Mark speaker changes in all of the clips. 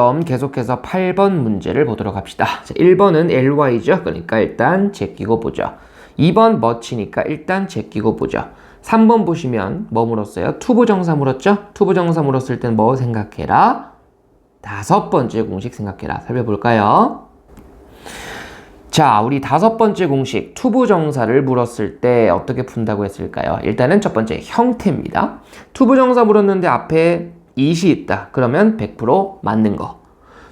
Speaker 1: 그럼 계속해서 8번 문제를 보도록 합시다. 자, 1번은 ly죠. 그러니까 일단 제끼고 보죠. 2번 much니까 일단 제끼고 보죠. 3번 보시면 뭐 물었어요? 투부 정사 물었죠? 투부 정사 물었을 땐 뭐 생각해라? 다섯 번째 공식 생각해라. 살펴볼까요? 자, 우리 다섯 번째 공식 투부 정사를 물었을 때 어떻게 푼다고 했을까요? 일단은 첫 번째 형태입니다. 투부 정사 물었는데 앞에 it이 있다. 그러면 100% 맞는 거.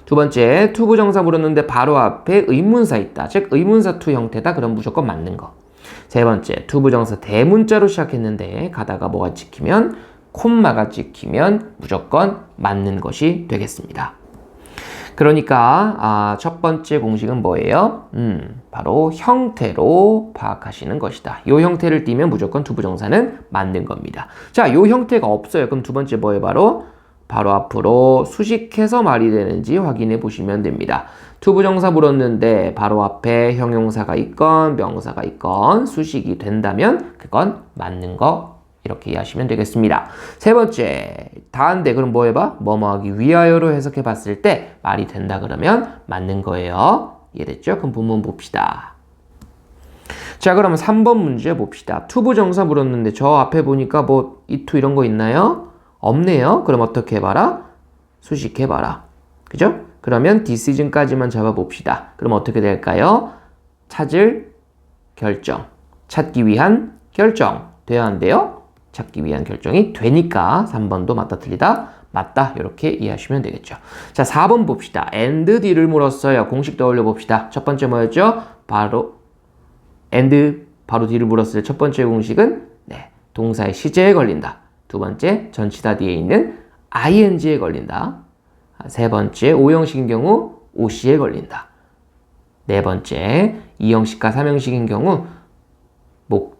Speaker 1: 두 번째 투부 정사 물었는데 바로 앞에 의문사 있다. 즉 의문사 투 형태다. 그럼 무조건 맞는 거. 세 번째 투부 정사 대문자로 시작했는데 가다가 뭐가 찍히면 콤마가 찍히면 무조건 맞는 것이 되겠습니다. 그러니까 아, 첫 번째 공식은 뭐예요? 음, 바로 형태로 파악하시는 것이다. 이 형태를 띠면 무조건 투부정사는 맞는 겁니다. 자, 이 형태가 없어요. 그럼 두 번째 뭐예요? 바로 바로 앞으로 수식해서 말이 되는지 확인해 보시면 됩니다. 투부정사 물었는데 바로 앞에 형용사가 있건 명사가 있건 수식이 된다면 그건 맞는 거 이렇게 이해하시면 되겠습니다. 세 번째, 다한데 그럼 뭐 해봐? 뭐뭐 하기 위하여로 해석해 봤을 때 말이 된다 그러면 맞는 거예요. 이해됐죠? 그럼 본문 봅시다. 자, 그러면 3번 문제 봅시다. 투부 정사 물었는데 저 앞에 보니까 뭐 이투 이런 거 있나요? 없네요. 그럼 어떻게 해봐라? 수식해봐라. 그죠? 그러면 decision까지만 잡아봅시다. 그럼 어떻게 될까요? 찾을 결정. 찾기 위한 결정. 돼야 한대요. 찾기 위한 결정이 되니까 3번도 맞다 틀리다 맞다 이렇게 이해하시면 되겠죠. 자 4번 봅시다. and d를 물었어요. 공식 떠올려 봅시다. 첫 번째 뭐였죠? 바로 and 바로 d를 물었을 때 첫 번째 공식은 네, 동사의 시제에 걸린다. 두 번째 전치사 뒤에 있는 ing에 걸린다. 세 번째 오형식인 경우 OC에 걸린다. 네 번째 이형식과 삼형식인 경우 목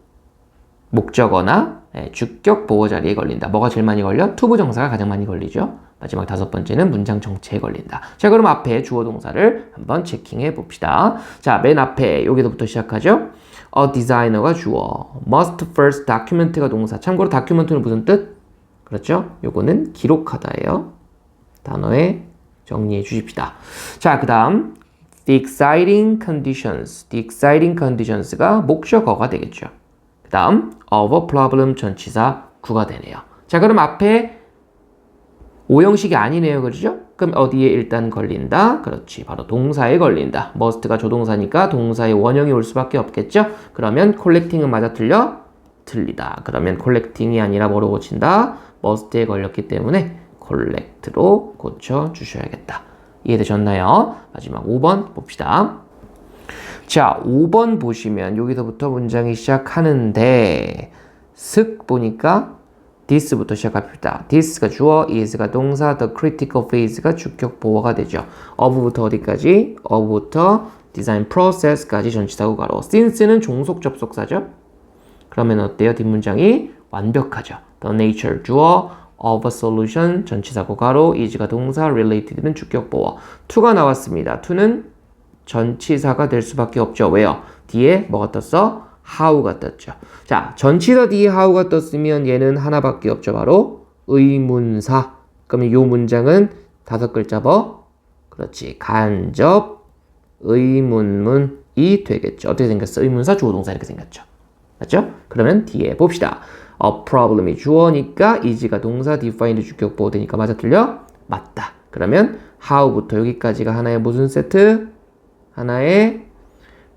Speaker 1: 목적어나 예, 주격 보호 자리에 걸린다. 뭐가 제일 많이 걸려? 투부 정사가 가장 많이 걸리죠. 마지막 다섯 번째는 문장 정체에 걸린다. 자, 그럼 앞에 주어 동사를 한번 체킹해 봅시다. 자, 맨 앞에 여기서부터 시작하죠. A designer가 주어, must first document가 동사. 참고로 document는 무슨 뜻? 그렇죠? 요거는 기록하다예요. 단어에 정리해 주십시다. 자, 그다음 the exciting conditions. the exciting conditions가 목적어가 되겠죠. 그 다음 of a problem 전치사 구가 되네요. 자 그럼 앞에 오형식이 아니네요. 그렇죠? 그럼 어디에 일단 걸린다? 그렇지. 바로 동사에 걸린다. must가 조동사니까 동사의 원형이 올 수밖에 없겠죠? 그러면 collecting은 맞아 틀려? 틀리다. 그러면 collecting이 아니라 뭐로 고친다? must에 걸렸기 때문에 collect로 고쳐 주셔야겠다. 이해되셨나요? 마지막 5번 봅시다. 자, 5번 보시면 여기서부터 문장이 시작하는데 슥 보니까 this부터 시작합니다. this가 주어, is가 동사, the critical phase가 주격 보어가 되죠. of부터 어디까지? of부터 design process까지 전치사고 가로. since는 종속 접속사죠. 그러면 어때요? 뒷문장이 완벽하죠. the nature 주어, of a solution 전치사고 가로, is가 동사, related는 주격 보어. to가 나왔습니다. to는 전치사가 될 수밖에 없죠. 왜요? 뒤에 뭐가 떴어? How가 떴죠. 자, 전치사 뒤에 how가 떴으면 얘는 하나밖에 없죠. 바로 의문사. 그러면 이 문장은 다섯 글자 뭐? 그렇지. 간접 의문문이 되겠죠. 어떻게 생겼어? 의문사 주어동사 이렇게 생겼죠. 맞죠? 그러면 뒤에 봅시다. a problem이 주어니까 is가 동사, defined 주격 보호 되니까 맞아 틀려? 맞다. 그러면 how부터 여기까지가 하나의 무슨 세트? 하나의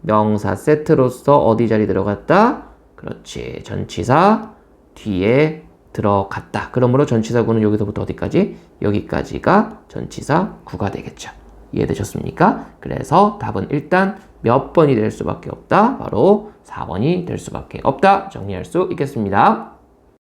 Speaker 1: 명사 세트로서 어디 자리 들어갔다? 그렇지. 전치사 뒤에 들어갔다. 그러므로 전치사 구는 여기서부터 어디까지? 여기까지가 전치사 구가 되겠죠. 이해되셨습니까? 그래서 답은 일단 몇 번이 될 수밖에 없다? 바로 4번이 될 수밖에 없다. 정리할 수 있겠습니다.